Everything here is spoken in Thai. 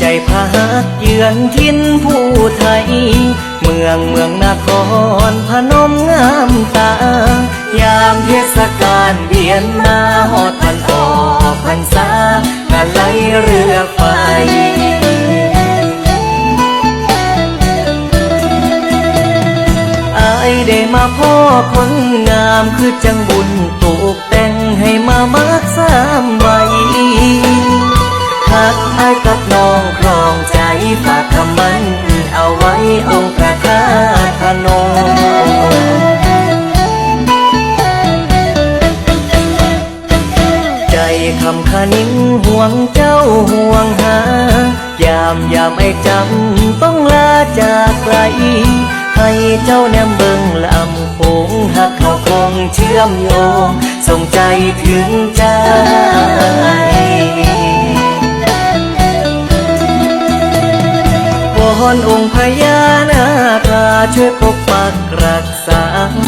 ใจพักเยือนทินผู้ไทย เมืองเมืองนครพนมงามตา ยามเทศกาลเวียนมาหอดพันออกพรรษางานไหลเรือไฟไอได้มาพ่อคนงามคือจังบุญตกแต่งให้มามักสาม กับน้องครองใจฝากคำมันเอาไว้องค์พระธาตุพนมใจคำคานิ้งห่วงเจ้าห่วงหา ยามยามไอ้จำต้องลาจากไกล ให้เจ้าแนมเบิงลำโขงหักเขาคงเชื่อมโยงส่งใจถึงใจ อนองค์พญานาคาช่วยปกปักรักษา